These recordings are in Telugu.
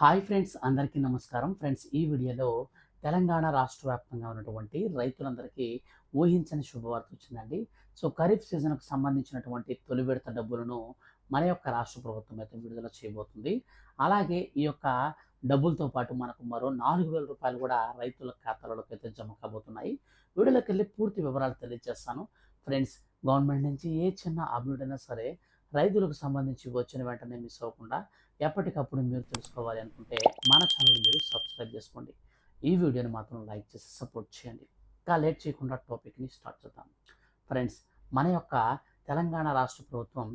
హాయ్ ఫ్రెండ్స్ అందరికీ నమస్కారం. ఫ్రెండ్స్ ఈ వీడియోలో తెలంగాణ రాష్ట్ర వ్యాప్తంగా ఉన్నటువంటి రైతులందరికీ ఊహించని శుభవార్త వచ్చిందండి. సో ఖరీఫ్ సీజన్కు సంబంధించినటువంటి తొలి విడత డబ్బులను మన యొక్క రాష్ట్ర ప్రభుత్వం అయితే విడుదల చేయబోతుంది. అలాగే ఈ యొక్క డబ్బులతో పాటు మనకు మరో నాలుగు వేల రూపాయలు కూడా రైతుల ఖాతాలలోకి అయితే జమ కాబోతున్నాయి. వీడియోలోకి వెళ్ళి పూర్తి వివరాలు తెలియజేస్తాను. ఫ్రెండ్స్ గవర్నమెంట్ నుంచి ఏ చిన్న అప్డేట్ అయినా సరే రైతులకు సంబంధించి వచ్చిన వెంటనే మిస్ అవ్వకుండా ఎప్పటికప్పుడు మీరు తెలుసుకోవాలి అనుకుంటే మన ఛానల్ మీరు సబ్స్క్రైబ్ చేసుకోండి. ఈ వీడియోని మాత్రం లైక్ చేసి సపోర్ట్ చేయండి. ఇంకా లేట్ చేయకుండా టాపిక్ని స్టార్ట్ చేద్దాం. ఫ్రెండ్స్ మన యొక్క తెలంగాణ రాష్ట్ర ప్రభుత్వం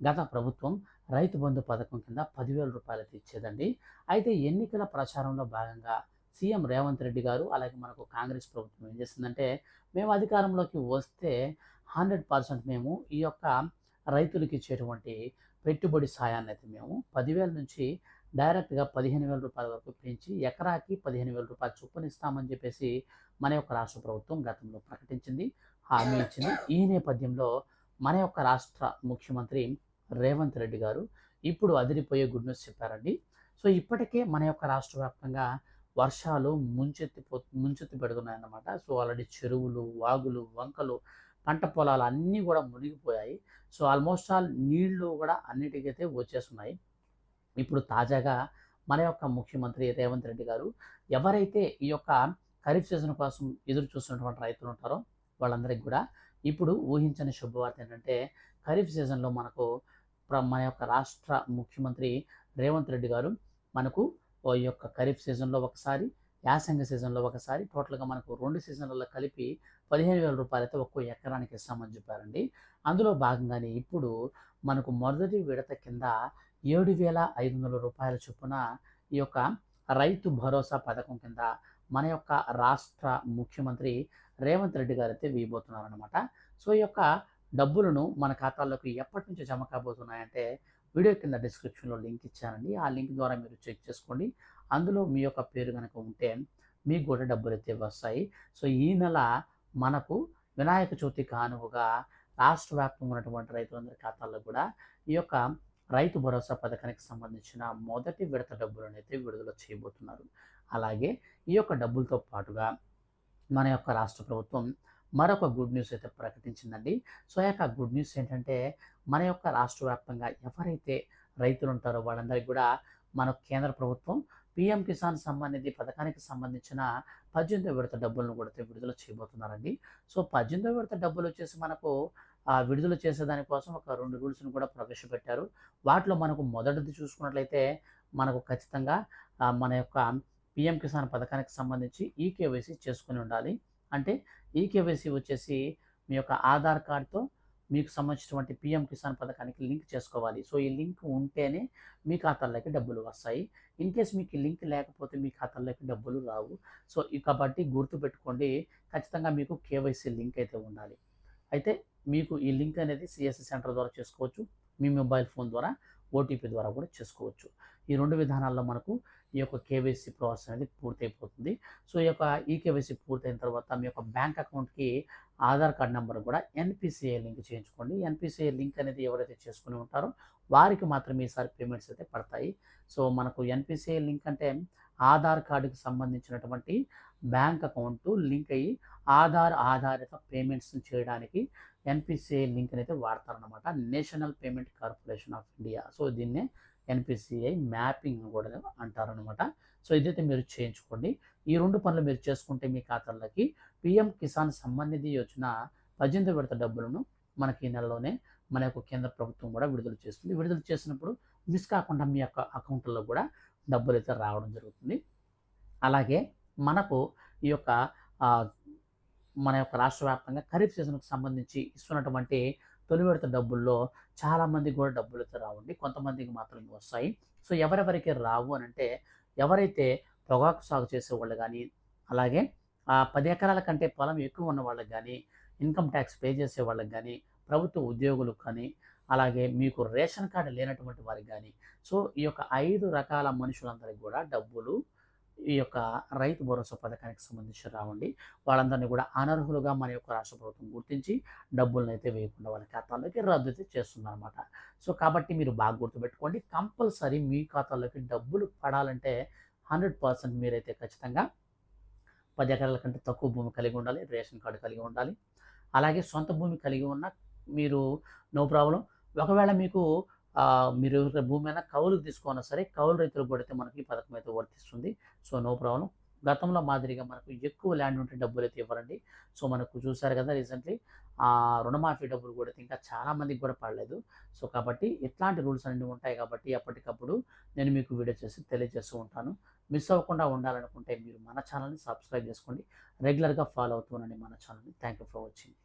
గత ప్రభుత్వం రైతు బంధు పథకం కింద పదివేల రూపాయలు అయితే ఇచ్చేదండి. అయితే ఎన్నికల ప్రచారంలో భాగంగా సీఎం రేవంత్ రెడ్డి గారు అలాగే మనకు కాంగ్రెస్ ప్రభుత్వం ఏం చేసిందంటే మేము అధికారంలోకి వస్తే హండ్రెడ్ పర్సెంట్ మేము ఈ యొక్క రైతులకు ఇచ్చేటువంటి పెట్టుబడి సాయాన్ని అయితే మేము పదివేల నుంచి డైరెక్ట్గా పదిహేను వేల రూపాయల వరకు పెంచి ఎకరాకి పదిహేను వేల రూపాయలు చొప్పున ఇస్తామని చెప్పేసి మన యొక్క రాష్ట్ర ప్రభుత్వం గతంలో ప్రకటించింది. హామీ ఇచ్చింది. ఈ నేపథ్యంలో మన యొక్క రాష్ట్ర ముఖ్యమంత్రి రేవంత్ రెడ్డి గారు ఇప్పుడు అదిరిపోయే గుడ్ న్యూస్ చెప్పారండి. సో ఇప్పటికే మన యొక్క రాష్ట్ర వ్యాప్తంగా వర్షాలు ముంచెత్తిపో ముంచెత్తి పెడుతున్నాయన్నమాట. సో ఆల్రెడీ చెరువులు వాగులు వంకలు పంట పొలాలు అన్నీ కూడా మునిగిపోయాయి. సో ఆల్మోస్ట్ ఆల్ నీళ్ళు కూడా అన్నిటికైతే వచ్చేస్తున్నాయి. ఇప్పుడు తాజాగా మన యొక్క ముఖ్యమంత్రి రేవంత్ రెడ్డి గారు ఎవరైతే ఈ యొక్క ఖరీఫ్ సీజన్ కోసం ఎదురు చూస్తున్నటువంటి రైతులు ఉంటారో వాళ్ళందరికీ కూడా ఇప్పుడు ఊహించని శుభవార్త ఏంటంటే ఖరీఫ్ సీజన్లో మనకు ప్ర- మన యొక్క రాష్ట్ర ముఖ్యమంత్రి రేవంత్ రెడ్డి గారు మనకు ఈ యొక్క ఖరీఫ్ సీజన్లో ఒకసారి యాసంగి సీజన్లో ఒకసారి టోటల్గా మనకు రెండు సీజన్లలో కలిపి పదిహేను వేల రూపాయలు అయితే ఒక్కో ఎకరానికి ఇస్తామని చెప్పారండి. అందులో భాగంగానే ఇప్పుడు మనకు మొదటి విడత కింద ఏడు వేల ఐదు వందల రూపాయల చొప్పున ఈ యొక్క రైతు భరోసా పథకం కింద మన యొక్క రాష్ట్ర ముఖ్యమంత్రి రేవంత్ రెడ్డి గారు అయితే వేయబోతున్నారనమాట సో ఈ యొక్క డబ్బులను మన ఖాతాల్లోకి ఎప్పటి నుంచి జమ కాబోతున్నాయంటే వీడియో కింద డిస్క్రిప్షన్లో లింక్ ఇచ్చానండి. ఆ లింక్ ద్వారా మీరు చెక్ చేసుకోండి. అందులో మీ యొక్క పేరు కనుక ఉంటే మీకు కూడా డబ్బులు అయితే వస్తాయి. సో ఈ నెల మనకు వినాయక చవితి కానుకగా రాష్ట్ర వ్యాప్తంగా ఉన్నటువంటి రైతులందరి ఖాతాల్లో కూడా ఈ యొక్క రైతు భరోసా పథకానికి సంబంధించిన మొదటి విడత డబ్బులను అయితే విడుదల చేయబోతున్నారు. అలాగే ఈ యొక్క డబ్బులతో పాటుగా మన యొక్క రాష్ట్ర ప్రభుత్వం మరొక గుడ్ న్యూస్ అయితే ప్రకటించిందండి. సో యొక్క గుడ్ న్యూస్ ఏంటంటే మన యొక్క రాష్ట్ర వ్యాప్తంగా ఎవరైతే రైతులు ఉంటారో వాళ్ళందరికీ కూడా మన కేంద్ర ప్రభుత్వం పిఎం కిసాన్ సమ్మాన్ నిధి పథకానికి సంబంధించిన పద్దెనిమిదో విడత డబ్బులను కూడా విడుదల చేయబోతున్నారండి. సో పద్దెనిమిదో విడత డబ్బులు వచ్చేసి మనకు విడుదల చేసేదానికోసం ఒక రెండు రూల్స్ను కూడా ప్రవేశపెట్టారు. వాటిలో మనకు మొదటిది చూసుకున్నట్లయితే మనకు ఖచ్చితంగా మన యొక్క పిఎం కిసాన్ పథకానికి సంబంధించి ఈకేవైసీ చేసుకుని ఉండాలి. అంటే ఈకేవైసీ వచ్చేసి మీ యొక్క ఆధార్ కార్డ్తో మీకు సంబంధించినటువంటి పిఎం కిసాన్ పథకానికి లింక్ చేసుకోవాలి. సో ఈ లింక్ ఉంటేనే మీ ఖాతాల్లోకి డబ్బులు వస్తాయి. ఇన్ కేస్ మీకు ఈ లింక్ లేకపోతే మీ ఖాతాల్లోకి డబ్బులు రావు. సో ఈ కాబట్టి గుర్తుపెట్టుకోండి ఖచ్చితంగా మీకు కేవైసీ లింక్ అయితే ఉండాలి. అయితే మీకు ఈ లింక్ అనేది సిఎస్సి సెంటర్ ద్వారా చేసుకోవచ్చు. మీ మొబైల్ ఫోన్ ద్వారా ఓటీపీ ద్వారా కూడా చేసుకోవచ్చు. ఈ రెండు విధానాల్లో మనకు ఈ యొక్క కేవైసీ ప్రాసెస్ అనేది పూర్తయిపోతుంది. సో ఈ యొక్క ఈ కేవైసీ పూర్తయిన తర్వాత మీ యొక్క బ్యాంక్ అకౌంట్కి ఆధార్ కార్డ్ నెంబర్ కూడా ఎన్పిసిఐ లింక్ చేయించుకోండి. ఎన్పిసిఐ లింక్ అనేది ఎవరైతే చేసుకుని ఉంటారో వారికి మాత్రమే ఈసారి పేమెంట్స్ అయితే పడతాయి. సో మనకు ఎన్పిసిఐ లింక్ అంటే ఆధార్ కార్డుకి సంబంధించినటువంటి బ్యాంక్ అకౌంట్ లింక్ అయ్యి ఆధార్ ఆధారిత పేమెంట్స్ చేయడానికి ఎన్పిసిఐ లింక్ అయితే వాడతారనమాట national payment corporation of India. So దీన్నే ఎన్పిసిఐ మ్యాపింగ్ కూడా అంటారనమాట సో ఇదైతే మీరు చేయించుకోండి. ఈ రెండు పనులు మీరు చేసుకుంటే మీ ఖాతాల్లోకి పిఎం కిసాన్ సంబంధిత యోజన పద్దెనిమిది విడత డబ్బులను మనకి ఈ నెలలోనే మన యొక్క కేంద్ర ప్రభుత్వం కూడా విడుదల చేస్తుంది. విడుదల చేసినప్పుడు మిస్ కాకుండా మీ యొక్క అకౌంట్లో కూడా డబ్బులు అయితే రావడం జరుగుతుంది. అలాగే మనకు ఈ యొక్క మన యొక్క రాష్ట్ర వ్యాప్తంగా ఖరీఫ్ సీజన్కి సంబంధించి ఇస్తున్నటువంటి తొలి విడత డబ్బుల్లో చాలామందికి కూడా డబ్బులు అయితే రావండి. కొంతమందికి మాత్రమే వస్తాయి. సో ఎవరెవరికి రావు అని అంటే ఎవరైతే పొగాకు సాగు చేసే వాళ్ళు కానీ అలాగే ఆ పది ఎకరాల కంటే పొలం ఎక్కువ ఉన్న వాళ్ళకి కానీ ఇన్కమ్ ట్యాక్స్ పే చేసే వాళ్ళకి కానీ ప్రభుత్వ ఉద్యోగులకు కానీ అలాగే మీకు రేషన్ కార్డు లేనటువంటి వారికి కానీ సో ఈ యొక్క ఐదు రకాల మనుషులందరికీ కూడా డబ్బులు ఈ యొక్క రైతు భరోసా పథకానికి సంబంధించి రావండి. వాళ్ళందరినీ కూడా అనర్హులుగా మన యొక్క రాష్ట్ర ప్రభుత్వం గుర్తించి డబ్బులను అయితే వేయకుండా వాళ్ళ ఖాతాల్లోకి రద్దు అయితే చేస్తుందన్నమాట. సో కాబట్టి మీరు బాగా గుర్తుపెట్టుకోండి. కంపల్సరీ మీ ఖాతాలోకి డబ్బులు పడాలంటే హండ్రెడ్ పర్సెంట్ మీరైతే ఖచ్చితంగా పది ఎకరాల కంటే తక్కువ భూమి కలిగి ఉండాలి రేషన్ కార్డు కలిగి ఉండాలి. అలాగే సొంత భూమి కలిగి ఉన్న మీరు నో ప్రాబ్లం. ఒకవేళ మీకు మీరు భూమి అయినా కౌలుకు తీసుకున్నా సరే కౌలు రైతులు కూడా అయితే మనకి ఈ పథకం అయితే వర్తిస్తుంది. So no problem. గతంలో మాదిరిగా మనకు ఎక్కువ ల్యాండ్ ఉంటే డబ్బులు అయితే ఇవ్వరండి. సో మనకు చూసారు కదా రీసెంట్లీ ఆ రుణమాఫీ డబ్బులు కూడా ఇంకా చాలా మందికి కూడా పడలేదు. సో కాబట్టి ఇట్లాంటి రూల్స్ అన్నీ ఉంటాయి కాబట్టి ఎప్పటికప్పుడు నేను మీకు వీడియో చేసి తెలియజేస్తూ ఉంటాను. మిస్ అవ్వకుండా ఉండాలనుకుంటే మీరు మన ఛానల్ని సబ్స్క్రైబ్ చేసుకోండి. రెగ్యులర్గా ఫాలో అవుతూ ఉండండి మన ఛానల్ని. Thank you for watching.